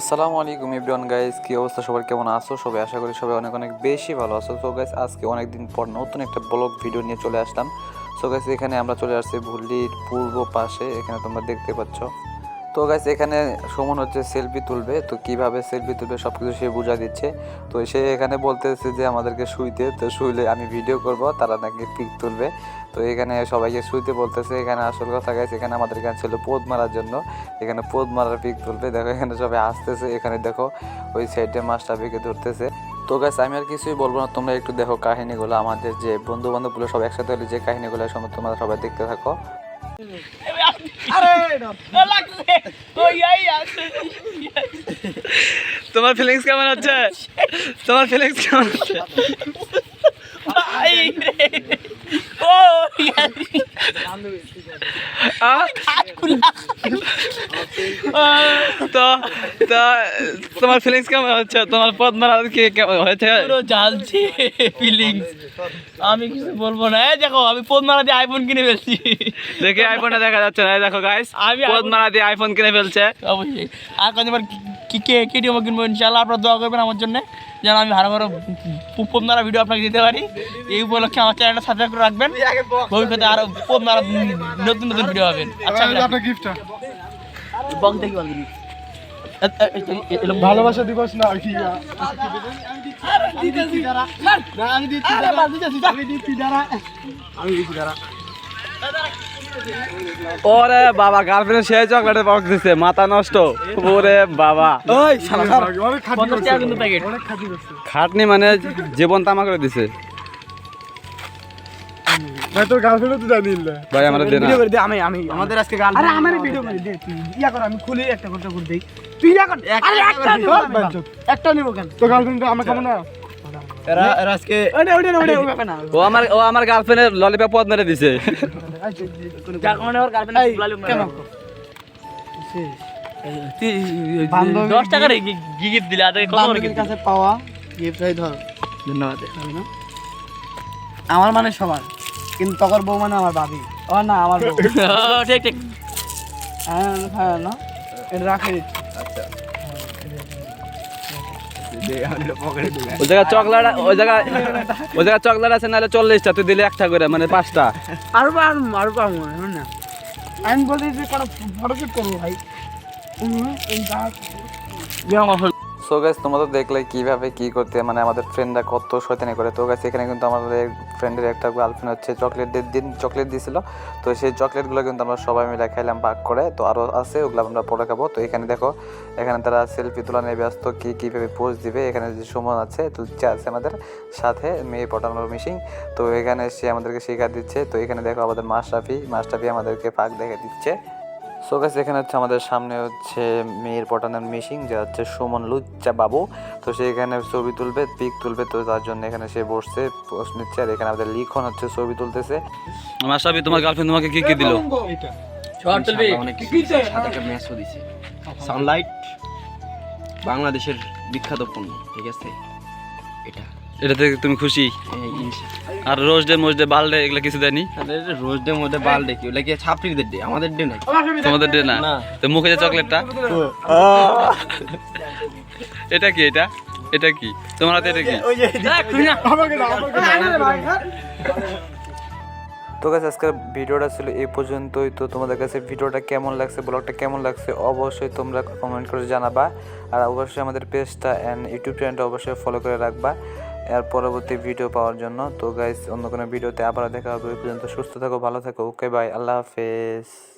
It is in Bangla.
আসসালামু আলাইকুম এভরিওয়ান গাইজ কি অবস্থা? সবার কেমন আছো? সবাই আশা করি সবাই অনেক অনেক বেশি ভালো আছো। তো গাইজ আজকে অনেক দিন পর নতুন একটা ব্লগ ভিডিও নিয়ে চলে আসলাম। সো গাইজ এখানে আমরা চলে আসছি ভুল্লির পূর্ব পাশে। এখানে তোমরা দেখতে পাচ্ছ তো গাইস এখানে সুমন হচ্ছে সেলফি তুলবে, তো কীভাবে সেলফি তুলবে সব কিছু সে বুঝা দিচ্ছে। তো সে এখানে বলতেছে যে আমাদেরকে শুইতে, তো শুইলে আমি ভিডিও করব, তারা নাকি পিক তুলবে। তো এখানে সবাইকে শুইতে বলতেছে, এখানে আসল কথা গাইস এখানে আমাদের এখানে ছিল পোদ মারার জন্য। এখানে পোদ মারার পিক তুলবে, দেখো এখানে সবাই আসতেছে, এখানে দেখো ওই সাইডে মাছটা পিকে ধরতেছে। তো গাছ আমি আর কিছুই বলব না, তোমরা একটু দেখো কাহিনীগুলো। আমাদের যে বন্ধু বান্ধবগুলো সব একসাথে হলে যে কাহিনীগুলো সময় তোমরা সবাই দেখতে থাকো। তোমার ফিলিংস কেমন হচ্ছে তোমার ফিলিংস কেমন হচ্ছে? তো তো তোমার ফিলিংস কেমন হচ্ছে? তোমার পদ্মারা কি কেমন হয়েছে? জ্বালছে ফিলিংস আমি কিছু বলব না। এই দেখো আমি পদ্মারা দিয়ে আইফোন কিনে ফেলছি। দেখে আইফোনটা দেখা যাচ্ছে না। দেখো গাইস আমি iPhone- পদ্মারা দিয়ে আইফোন কিনে ফেলছে। অবশ্যই। আর কদিন কি কে কেটিএম কিনবো ইনশাল্লাহ আপনারা দোয়া করবেন আমার জন্য যেন আমি ভালো ভালো পদ্মারা ভিডিও আপনাকে দিতে পারি এই উপলক্ষে আমার চ্যানেলটা সাবস্ক্রাইব করে রাখবেন ভবিষ্যতে আরও পদ্মারা নতুন নতুন ভিডিও পাবেন আচ্ছা আমি গিফটটা বক্স দেখি বল ভালোবাসা দিবস না কি ওরে বাবা গার্লফ্রেন্ড সেই চকলেটের বক্স দিছে মাথা নষ্ট। ওরে বাবা। ওই খাটনি মানে জীবন তামা করে দিছে। ভাই তোর গার্লফ্রেন্ড তো জানি না। ভাই আমার দে না ভিডিও করে দে আমি আমি আমাদের আজকে গাল আরে আমার ভিডিও করে দে তুই ইয়া কর আমি খুলে একটা ঘণ্টা করে দেই। তুই ইয়া কর আরে একটা নিব একটা নিব কেন? তোর গার্লফ্রেন্ড আমরা খাব না ও আমার ও আমার গার্লফ্রেন্ডের ললিপপ পদ মেরে দিছে। দশ টাকার গিফট দিলে কাছে পাওয়া গিফট ধর। ধন্যবাদ। আমার মানে সবার কিন্তু তখন বউ মানে আমার ভাবি। ও না আমার বউ। ঠিক ঠিক। হ্যাঁ হ্যাঁ না। এটা রাখে। দিচ্ছি ওই জায়গা চকলেট ওই জায়গা ওই জায়গা চকলেট আছে নাহলে চল্লিশটা তুই দিলে একটা করে মানে পাঁচটা। আরও আর আরও পাবো না? আমি বলি যে কারও ফটোশুট করব ভাই। সো গাইস তোমরা দেখলে কীভাবে কি করতে মানে আমাদের ফ্রেন্ডরা কত শয়তানি করে। তো গাইস এখানে কিন্তু আমাদের ফ্রেন্ডের একটা গার্লফ্রেন্ড হচ্ছে চকলেটের দিন চকলেট দিছিল। তো সেই চকলেটগুলো কিন্তু আমরা সবাই মিলে খাইলাম ভাগ করে। তো আরও আছে, ওগুলো আমরা পরে খাব। তো এখানে দেখো, এখানে তারা সেলফি তোলা নিয়ে ব্যস্ত, কি কীভাবে পোজ দিবে। এখানে যে সুমন আছে তুলছে আছে আমাদের সাথে, মেয়ে পটানোর মিশিং তো এখানে সে আমাদেরকে শেখা দিচ্ছে। তো এখানে দেখো আমাদের মাশরাফি মাশরাফি আমাদেরকে ফাঁক দেখে দিচ্ছে। সো গাছ এখানে হচ্ছে আমাদের সামনে হচ্ছে মেয়ের পটানোর মিশিং যে হচ্ছে সুমন লুচ্চা বাবু। তো সে এখানে ছবি তুলবে পিক তুলবে তো তার জন্য এখানে সে বসছে পোস্ট নিচ্ছে আর এখানে আমাদের লিখন হচ্ছে ছবি তুলতেছে। আমার সাবি তোমার গার্লফ্রেন্ড তোমাকে কি কি দিল? সানলাইট বাংলাদেশের বিখ্যাত পণ্য ঠিক আছে? এটা। এটা থেকে তুমি খুশি? আর রোজ ডে মোজ ডে বাল ডে এগুলো কিছু দেয়নি? রোজ ডে মধ্যে বাল দেখি ওগুলা কি ছাত্রীদের ডে আমাদের ডে নাই তোমাদের ডে না। তো মুখে যে চকলেটটা? এটা কি এটা? এটা কি? তোমার হাতে এটা কি? তো গাছ আজকের ভিডিওটা ছিল এই পর্যন্তই। তো তোমাদের কাছে ভিডিওটা কেমন লাগছে ব্লগটা কেমন লাগছে অবশ্যই তোমরা কমেন্ট করে জানাবা। আর অবশ্যই আমাদের পেজটা অ্যান্ড ইউটিউব চ্যানেলটা অবশ্যই ফলো করে রাখবা। এর পরবর্তী ভিডিও পাওয়ার জন্য। তো গাইস অন্য কোনো ভিডিওতে আবার দেখা হবে। পর্যন্ত সুস্থ থাকো, ভালো থাকো। ওকে বাই আল্লাহ হাফেজ।